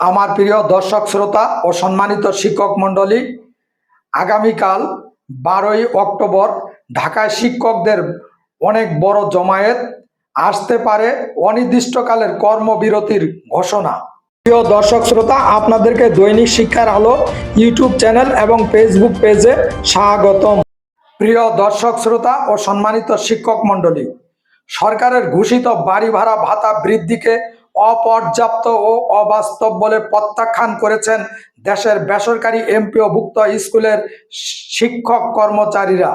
আমার প্রিয় দর্শক শ্রোতা ও সম্মানিত শিক্ষক মণ্ডলী, আগামীকাল বারোই অক্টোবর ঢাকায় শিক্ষকদের অনেক বড় জমায়েত, আসতে পারে অনির্দিষ্টকালের কর্মবিরতির ঘোষণা। প্রিয় দর্শক শ্রোতা, আপনাদেরকে দৈনিক শিক্ষার আলো ইউটিউব চ্যানেল এবং ফেসবুক পেজে স্বাগতম। প্রিয় দর্শক শ্রোতা ও সম্মানিত শিক্ষক মণ্ডলী, সরকারের ঘোষিত বাড়ি ভাড়া ভাতা বৃদ্ধিকে অপর্যাপ্ত ও অবাস্তব বলে প্রত্যাখ্যান করেছেন দেশের বেসরকারি এমপিওভুক্ত স্কুলের শিক্ষক কর্মচারীরা,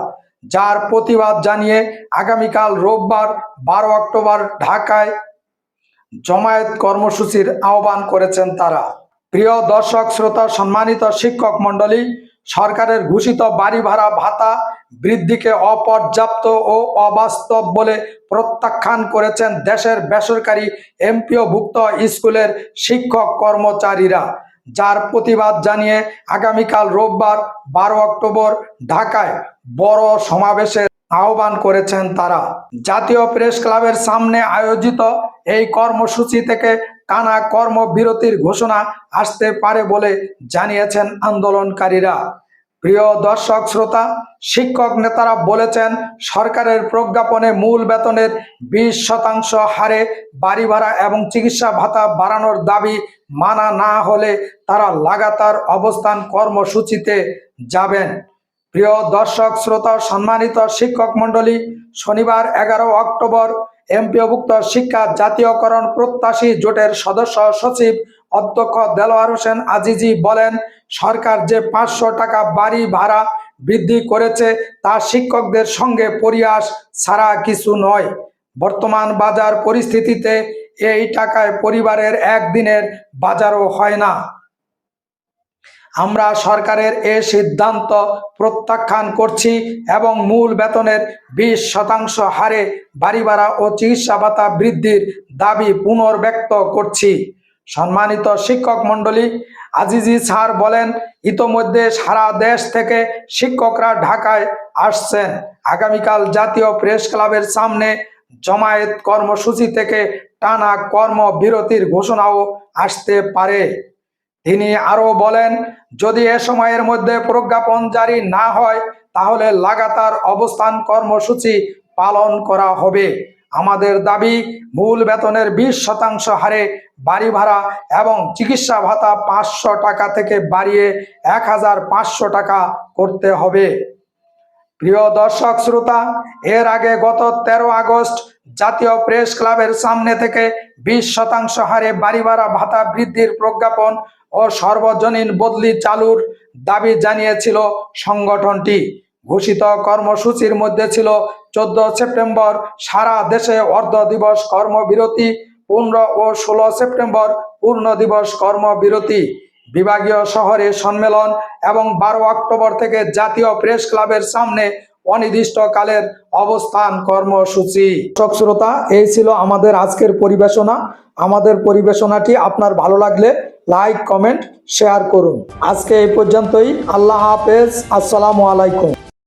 যার প্রতিবাদ জানিয়ে আগামীকাল রোববার বারো অক্টোবর ঢাকায় জমায়েত কর্মসূচির আহ্বান করেছেন তারা। প্রিয় দর্শক, শ্রোতা, সম্মানিত শিক্ষক মণ্ডলী সরকারের ঘোষিত বাড়ি ভাড়া ভাতা বৃদ্ধিকে অপর্যাপ্ত ও অবাস্তব বলে প্রত্যাখ্যান করেছেন দেশের বেসরকারি এমপিওভুক্ত স্কুলের শিক্ষক কর্মচারীরা, যার প্রতিবাদ জানিয়ে আগামীকাল রোববার বারো অক্টোবর ঢাকায় বড় সমাবেশের আহ্বান করেছেন তারা। জাতীয় প্রেস ক্লাবের সামনে আয়োজিত এই কর্মসূচি থেকে টানা কর্মবিরতির ঘোষণা আসতে পারে বলে জানিয়েছেন আন্দোলনকারীরা। প্রিয় দর্শক শ্রোতা, শিক্ষক নেতারা বলেছেন, সরকারের প্রজ্ঞাপনে মূল বেতনের বিশ শতাংশ হারে বাড়ি ভাড়া এবং চিকিৎসা ভাতা বাড়ানোর দাবি মানা না হলে তারা লাগাতার অবস্থান কর্মসূচিতে যাবেন। প্রিয় দর্শক শ্রোতা, সম্মানিত শিক্ষক মণ্ডলী, শনিবার এগারো অক্টোবর এমপিওভুক্ত শিক্ষা জাতীয়করণ প্রত্যাশী জোটের সদস্য সচিব অধ্যক্ষ দেলোয়ার হোসেন আজিজি বলেন, সরকার যে পাঁচশো টাকা বাড়ি ভাড়া বৃদ্ধি করেছে তা শিক্ষকদের সঙ্গে পরিহাস ছাড়া কিছু নয়। বর্তমান বাজার পরিস্থিতিতে এই টাকায় পরিবারের একদিনের বাজারও হয় না। আমরা সরকারের এ সিদ্ধান্ত প্রত্যাখ্যান করছি এবং মূল বেতনের বিশ শতাংশ হারে বাড়ি ভাড়া ও চিকিৎসা ভাতা বৃদ্ধির দাবি পুনর্ব্যক্ত করছি। সম্মানিত শিক্ষক মণ্ডলী, আজিজি স্যার বলেন, ইতোমধ্যে সারা দেশ থেকে শিক্ষকরা ঢাকায় আসছেন। আগামীকাল জাতীয় প্রেস ক্লাবের সামনে জমায়েত কর্মসূচি থেকে টানা কর্মবিরতির ঘোষণাও আসতে পারে। তিনি আরও বলেন, যদি এ সময়ের মধ্যে প্রজ্ঞাপন জারি না হয়, তাহলে লাগাতার অবস্থান কর্মসূচি পালন করা হবে। আমাদের দাবি, মূল বেতনের বিশ শতাংশ হারে বাড়ি ভাড়া এবং চিকিৎসা ভাতা পাঁচশো টাকা থেকে বাড়িয়ে এক হাজার পাঁচশো টাকা করতে হবে। প্রিয় দর্শক শ্রোতা, এর আগে গত তেরো আগস্ট জাতীয় প্রেস ক্লাবের সামনে থেকে বিশ শতাংশ হারে বাড়ি ভাড়া ভাতা বৃদ্ধির প্রজ্ঞাপন ও সর্বজনীন বদলি চালুর দাবি জানিয়েছিল সংগঠনটি। ঘোষিত কর্মসূচির মধ্যে ছিল চোদ্দ সেপ্টেম্বর সারা দেশে অর্ধ দিবস কর্মবিরতি, পনেরো ও ষোলো সেপ্টেম্বর পূর্ণ দিবস কর্মবিরতি। বিভাগীয় শহরে সম্মেলন এবং বারো অক্টোবর থেকে জাতীয় প্রেস ক্লাবের সামনে অনির্দিষ্টকালের অবস্থান কর্মসূচি। দর্শক শ্রোতা, এই ছিল আমাদের আজকের পরিবেশনা। আমাদের পরিবেশনাটি আপনার ভালো লাগলে লাইক, কমেন্ট, শেয়ার করুন। আজকে এই পর্যন্তই। আল্লাহ হাফেজ। আসসালামু আলাইকুম।